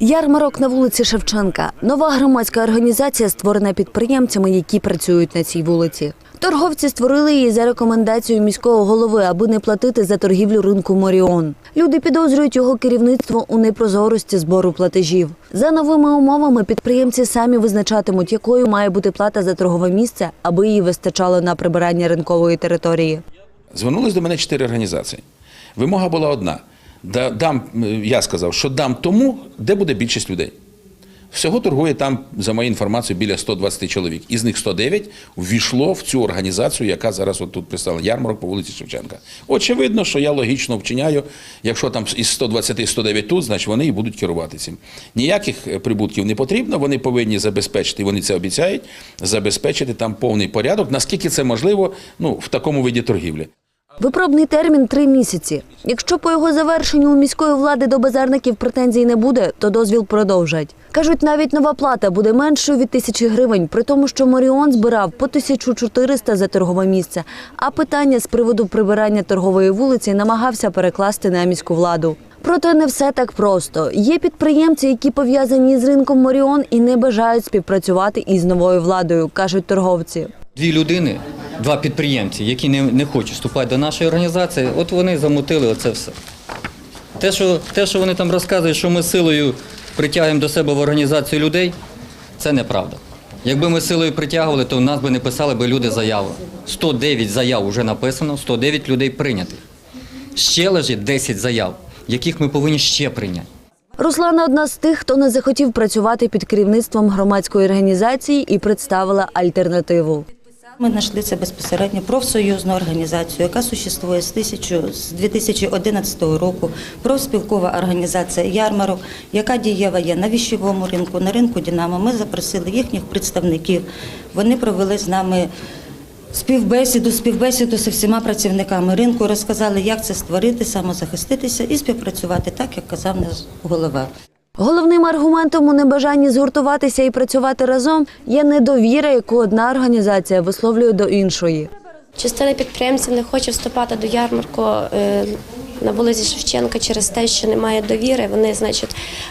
Ярмарок на вулиці Шевченка. Нова громадська організація, створена підприємцями, які працюють на цій вулиці. Торговці створили її за рекомендацією міського голови, аби не платити за торгівлю ринку Моріон. Люди підозрюють його керівництво у непрозорості збору платежів. За новими умовами підприємці самі визначатимуть, якою має бути плата за торгове місце, аби її вистачало на прибирання ринкової території. Звернулись до мене чотири організації. Вимога була одна. Да- Дам, е, я сказав, що дам тому, де буде більшість людей. Всього торгує там, за моєю інформацією, біля 120 чоловік. Із них 109 ввійшло в цю організацію, яка зараз от тут представлена ярмарок по вулиці Шевченка. Очевидно, що я логічно вчиняю. Якщо там із 120 109 тут, значить вони і будуть керувати цим. Ніяких е, прибутків не потрібно. Вони повинні забезпечити, вони це обіцяють, забезпечити там повний порядок, наскільки це можливо ну, в такому виді торгівлі. Випробний термін три місяці. Якщо по його завершенню у міської влади до базарників претензій не буде, то дозвіл продовжать. Кажуть, навіть нова плата буде меншою від тисячі гривень, при тому, що Моріон збирав по 1400 за торгове місце. А питання з приводу прибирання торгової вулиці намагався перекласти на міську владу. Проте не все так просто. Є підприємці, які пов'язані з ринком Моріон і не бажають співпрацювати із новою владою, кажуть торговці. Дві людини, два підприємці, які не, не хочуть вступати до нашої організації, от вони замутили оце все. Те що, те, що вони там розказують, що ми силою притягуємо до себе в організацію людей, це неправда. Якби ми силою притягували, то в нас би не писали би люди заяву. 109 заяв вже написано, 109 людей прийнятих. Ще лежить 10 заяв, яких ми повинні ще прийняти. Руслана одна з тих, хто не захотів працювати під керівництвом громадської організації і представила альтернативу. Ми знайшли це безпосередньо профсоюзну організацію, яка существує з 1000 з 2011 року. Профспілкова організація Ярмарок, яка дієва є на віщовому ринку, на ринку Дінамо. Ми запросили їхніх представників. Вони провели з нами співбесіду, співбесіду зі всіма працівниками ринку, розказали, як це створити, самозахиститися і співпрацювати, так як казав наш голова. Головним аргументом у небажанні згуртуватися і працювати разом є недовіра, яку одна організація висловлює до іншої. Частина підприємців не хоче вступати до ярмарку е, на вулиці Шевченка через те, що немає довіри. Вони, значить,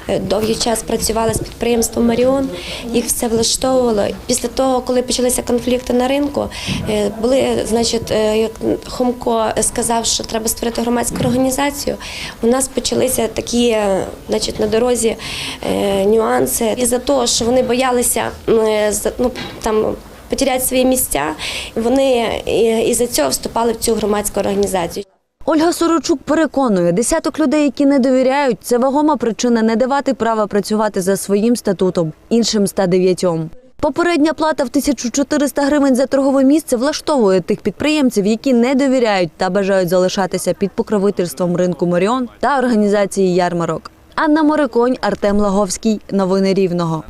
е, довгий час працювали з підприємством Маріон, їх все влаштовувало. Після того, коли почалися конфлікти на ринку, е, були, значить, е, як Хомко сказав, що треба створити громадську організацію. У нас почалися такі, значить, на дорозі нюанси. І за того, що вони боялися ну, там потеряти свої місця. Вони е, із-за цього вступали в цю громадську організацію. Ольга Сорочук переконує, десяток людей, які не довіряють, це вагома причина не давати права працювати за своїм статутом іншим 109. Попередня плата в 1400 гривень за торгове місце влаштовує тих підприємців, які не довіряють та бажають залишатися під покровительством ринку Моріон та організації ярмарок. Анна Мориконь, Артем Лаговський. Новини Рівного.